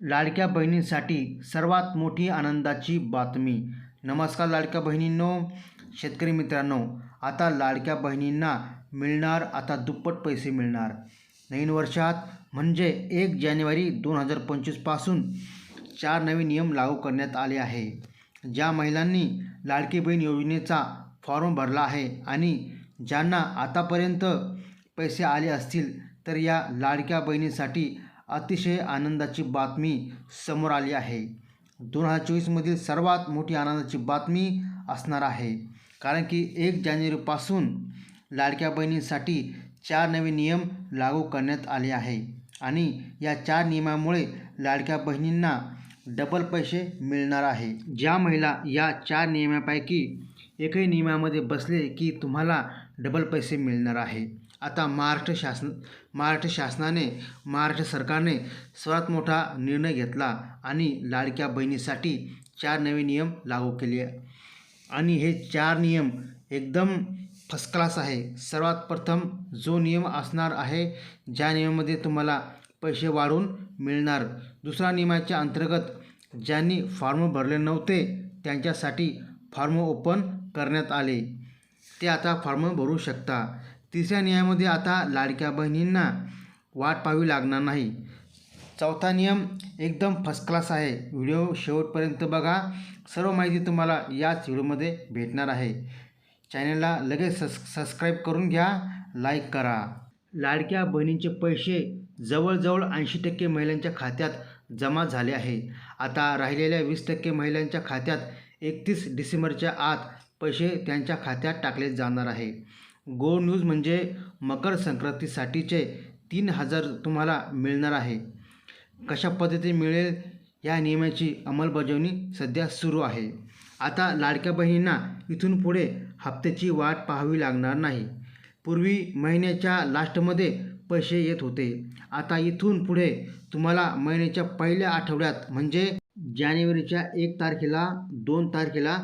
लाडक्या बहिणींसाठी सर्वात मोठी आनंदाची बातमी. नमस्कार लाडक्या बहिणींनो शेतकरी मित्रांनो आता लाडक्या बहिणींना मिळणार आता दुप्पट पैसे मिळणार. नवीन वर्षात म्हणजे एक जानेवारी दोन हजार पंचवीसपासून चार नवीन नियम लागू करण्यात आले आहे. ज्या महिलांनी लाडकी बहीण योजनेचा फॉर्म भरला आहे आणि ज्यांना आतापर्यंत पैसे आले असतील तर या लाडक्या बहिणीसाठी अतिशय आनंदाची बातमी समोर आली आहे. दोन हजार चोवीसमधील सर्वात मोठी आनंदाची बातमी असणार आहे. कारण की एक जानेवारीपासून लाडक्या बहिणींसाठी चार नवे नियम लागू करण्यात आले आहे. आणि या चार नियमामुळे लाडक्या बहिणींना डबल पैसे मिळणार आहे. ज्या महिला या चार नियमापैकी एकही नियमामध्ये बसले की तुम्हाला डबल पैसे मिळणार आहे. आता महाराष्ट्र शासन महाराष्ट्र शासनाने महाराष्ट्र सरकारने सर्वात मोठा निर्णय घेतला आणि लाडक्या बहिणीसाठी चार नवे नियम लागू केले. आणि हे चार नियम एकदम फर्स्ट क्लास आहे. सर्वात प्रथम जो नियम असणार आहे ज्या नियमामध्ये तुम्हाला पैसे वाढून मिळणार. दुसरा नियमाच्या अंतर्गत ज्यांनी फॉर्म भरले नव्हते त्यांच्यासाठी फॉर्म ओपन करण्यात आले. ते आता फॉर्म भरू शकता. तिसऱ्या नियमामध्ये आता लाडक्या बहिणींना वाट पाहावी लागणार नाही. चौथा नियम एकदम फर्स्ट क्लास आहे. व्हिडिओ शेवटपर्यंत बघा. सर्व माहिती तुम्हाला याच व्हिडिओमध्ये भेटणार आहे. चॅनलला लगेच सस सबस्क्राईब करून घ्या. लाईक करा. लाडक्या बहिणींचे पैसे जवळजवळ ऐंशी टक्के महिलांच्या खात्यात जमा झाले आहे. आता राहिलेल्या वीस टक्के महिलांच्या खात्यात एकतीस डिसेंबरच्या आत पैसे त्यांच्या खात्यात टाकले जाणार आहे. गो न्यूज म्हणजे मकर संक्रांतीसाठीचे तीन हजार तुम्हाला मिळणार आहे. कशा पद्धतीने मिळेल या नियमाची अंमलबजावणी सध्या सुरू आहे. आता लाडक्या बहिणींना इथून पुढे हप्त्याची वाट पाहावी लागणार नाही. पूर्वी महिन्याच्या लास्टमध्ये पैसे येत होते. आता इथून पुढे तुम्हाला महिन्याच्या पहिल्या आठवड्यात म्हणजे जानेवारीच्या एक तारखेला दोन तारखेला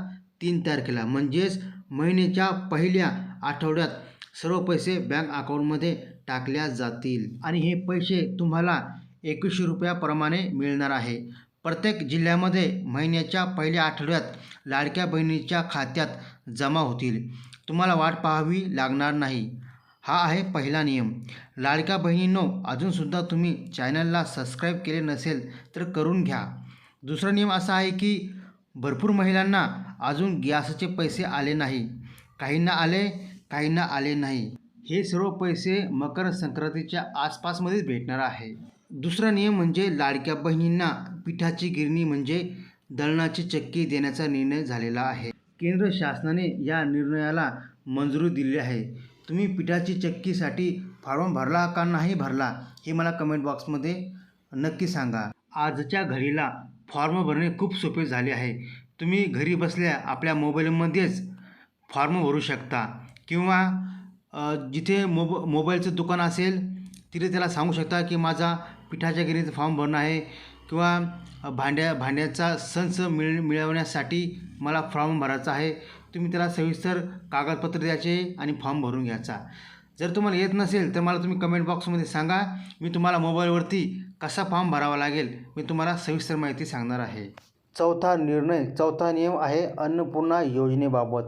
तीन तारखेला म्हणजेच महिन्याच्या पहिल्या आठवड्यात सर्व पैसे बँक अकाउंटमध्ये टाकल्या जातील. आणि हे पैसे तुम्हाला एकवीसशे रुपयाप्रमाणे मिळणार आहे. प्रत्येक जिल्ह्यामध्ये महिन्याच्या पहिल्या आठवड्यात लाडक्या बहिणीच्या खात्यात जमा होतील. तुम्हाला वाट पाहावी लागणार नाही. हा आहे पहिला नियम. लाडक्या बहिणींनो अजूनसुद्धा तुम्ही चॅनलला सबस्क्राईब केले नसेल तर करून घ्या. दुसरा नियम असा आहे की भरपूर महिलांना अजून गॅसचे पैसे आले नाही. काहींना आले काहींना आले नाही. हे सर्व पैसे मकर संक्रांतीच्या आसपासमध्येच भेटणार आहे. दुसरा नियम म्हणजे लाडक्या बहिणींना पिठाची गिरणी म्हणजे दळणाची चक्की देण्याचा निर्णय झालेला आहे. केंद्र शासनाने या निर्णयाला मंजुरी दिली आहे. तुम्ही पिठाची चक्कीसाठी फॉर्म भरला का नाही भरला हे मला कमेंट बॉक्समध्ये नक्की सांगा. आजच्या घडीला फॉर्म भरणे खूप सोपे झाले आहे. तुम्ही घरी बसल्या आपल्या मोबाईलमध्येच फॉर्म भरू शकता. किंवा जिथे मोब मोबाईलचं दुकान असेल तिथे त्याला सांगू शकता की माझा पिठाच्या गिरणीचा फॉर्म भरणं आहे किंवा भांड्या भांड्याचा संच मिळ मिळवण्यासाठी मला फॉर्म भरायचा आहे. तुम्ही त्याला सविस्तर कागदपत्र द्यायचे आणि फॉर्म भरून घ्यायचा. जर तुम्हाला येत नसेल तर मला तुम्ही कमेंट बॉक्समध्ये सांगा. मी तुम्हाला मोबाईलवरती कसा फॉर्म भरावा लागेल मी तुम्हाला सविस्तर माहिती सांगणार आहे. चौथा निर्णय चौथा नियम आहे अन्नपूर्णा योजनेबाबत.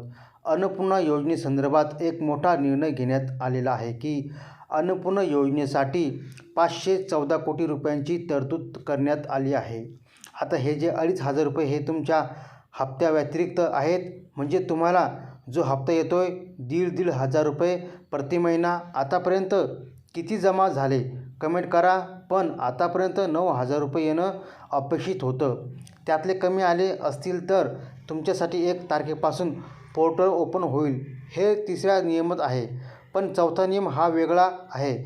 अन्नपूर्णा योजनेसंदर्भात एक मोठा निर्णय घेण्यात आलेला आहे की अन्नपूर्णा योजनेसाठी पाचशे चौदा कोटी रुपयांची तरतूद करण्यात आली आहे. आता हे जे अडीच हजार रुपये हे तुमच्या हप्त्या व्यतिरिक्त आहेत म्हणजे तुम्हाला जो हप्ता येतो आहे दीड दीड हजार रुपये प्रति महिना आतापर्यंत किती जमा झाले कमेंट करा. पण आतापर्यंत नऊ हजार रुपये येणं अपेक्षित होतं. त्यातले कमी आले असतील तर तुमच्यासाठी एक तारखेपासून पोर्टल ओपन होईल हे तिसऱ्या नियमात आहे. पण चौथा नियम हा वेगळा आहे.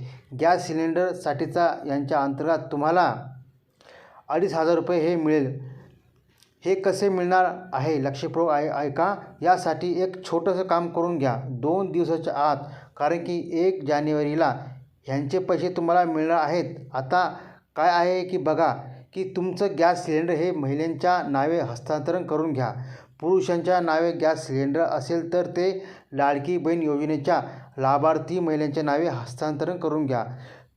गॅस सिलेंडरसाठीचा यांच्या अंतर्गत तुम्हाला अडीच हजार रुपये हे मिळेल. हे कसे मिळणार आहे लक्षपूर्वक आहे ऐका. का यासाठी एक छोटंसं काम करून घ्या. दोन दिवसाच्या आत कारण की एक जानेवारीला ह्यांचे पैसे तुम्हाला मिळणार आहेत. आता काय आहे की बघा की तुमचं गॅस सिलेंडर हे महिलांच्या नावे हस्तांतरण करून घ्या. पुरुषांच्या नावे गॅस सिलेंडर असेल तर ते लाडकी बहीण योजनेच्या लाभार्थी महिलांच्या नावे हस्तांतरण करून घ्या.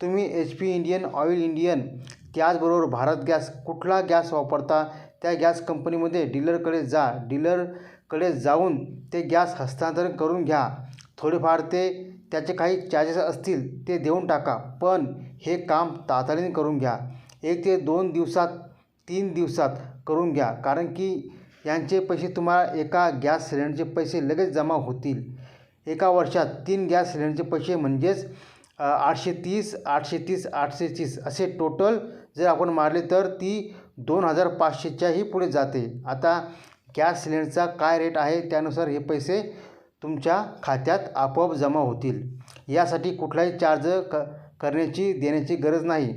तुम्ही H P Indian Oil Indian त्याचबरोबर भारत गॅस कुठला गॅस वापरता त्या गॅस कंपनीमध्ये डीलरकडे जा. डीलरकडे जाऊन ते गॅस हस्तांतरण करून घ्या. थोडेफार ते त्याचे काही चार्जेस असतील ते देऊन टाका पण हे काम तातडीने करून घ्या. एक ते दोन दिवसात तीन दिवसात करून घ्या कारण की यांचे पैसे तुम्हाला एका गॅस सिलेंडरचे पैसे लगेच जमा होतील. एका वर्षात तीन गॅस सिलेंडरचे पैसे म्हणजेच आठशे तीस आठशे तीस आठशे तीस असे टोटल जर आपण मारले तर ती दोन हजार पाचशेच्याही पुढे जाते. आता गॅस सिलेंडरचा काय रेट आहे त्यानुसार हे पैसे तुमच्या खात्यात आपोआप जमा होतील. यासाठी कुठलाही चार्ज क करण्याची देण्याची गरज नाही.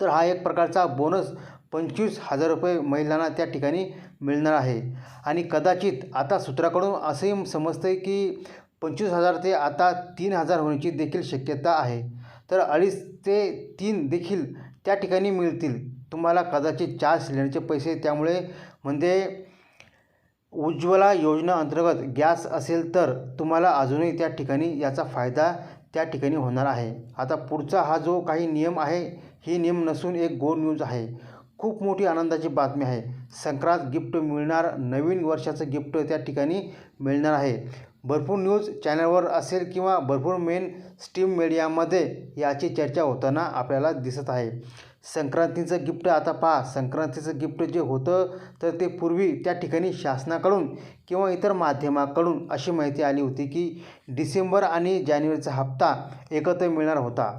तर हा एक प्रकारचा बोनस पंचवीस हजार रुपये महिलांना त्या ठिकाणी मिळणार आहे. आणि कदाचित आता सूत्राकडून असंही समजतं आहे की पंचवीस हजार ते आता तीन हजार होण्याची देखील शक्यता आहे. तर अडीच ते तीन देखील त्या ठिकाणी मिळतील. तुम्हाला कदाचित चार सिलेंडरचे पैसे त्यामुळे म्हणजे उज्ज्वला योजना अंतर्गत गॅस असेल तर तुम्हाला अजूनही त्या ठिकाणी याचा फायदा त्या ठिकाणी होणार आहे. आता पुढचा हा जो काही नियम आहे ही नियम नसून एक गोड न्यूज आहे. खूप मोठी आनंदाची बातमी आहे. संक्रांत गिफ्ट मिळणार नवीन वर्षाचं गिफ्ट त्या ठिकाणी मिळणार आहे. भरपूर न्यूज चॅनलवर असेल किंवा भरपूर मेन स्ट्रीम मीडियामध्ये याची चर्चा होताना आपल्याला दिसत आहे. संक्रांतीचं गिफ्ट आता पहा. संक्रांतीचं गिफ्ट जे होतं तर ते पूर्वी त्या ठिकाणी शासनाकडून किंवा इतर माध्यमाकडून अशी माहिती आली होती की डिसेंबर आणि जानेवारीचा हप्ता एकत्र मिळणार होता.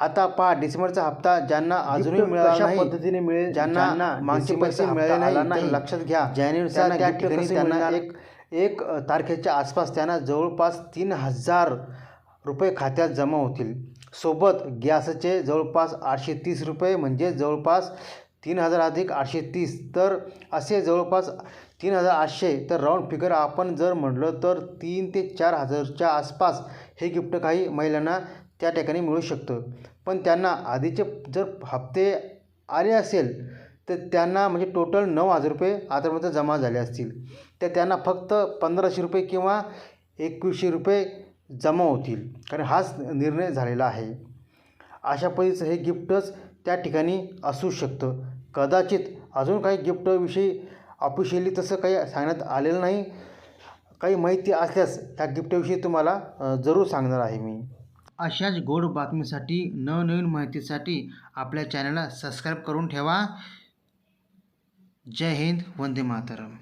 आता पहा डिसेंबरचा हप्ता ज्यांना अजूनही मिळाला नाही पद्धतीने मिळेल? ज्यांना मागचे पैसे मिळाले नाही लक्षात घ्या. जानेवारीचा त्या ठिकाणी त्यांना? एक एक तारखेच्या आसपास त्यांना जवळपास तीन हजार रुपये खात्यात जमा होतील. सोबत गॅसचे जवळपास आठशे तीस रुपये म्हणजे जवळपास तीन हजार अधिक आठशे तीस. तर असे जवळपास तीन हजार आठशे. तर राऊंड फिगर आपण जर म्हटलं तर तीन ते चार हजारच्या आसपास हे गिफ्ट काही महिलांना त्या ठिकाणी मिळू शकतं. पण त्यांना आधीचे जर हप्ते आले असेल तर त्यांना म्हणजे टोटल नऊ हजार रुपये आतापर्यंत जमा झाले असतील. तर त्यांना फक्त पंधराशे रुपये किंवा एकवीसशे रुपये जमा होतील. कारण हाच निर्णय झालेला आहे. अशा पद्धतीचं हे गिफ्टच त्या ठिकाणी असू शकतं. कदाचित अजून काही गिफ्टविषयी ऑफिशियली तसं काही सांगण्यात आलेलं नाही. काही माहिती असल्यास त्या गिफ्टविषयी तुम्हाला जरूर सांगणार आहे मी. अशाच गोड बातमीसाठी नवनवीन माहितीसाठी आपल्या चॅनलला सबस्क्राईब करून ठेवा. जय हिंद वंदे मातरम.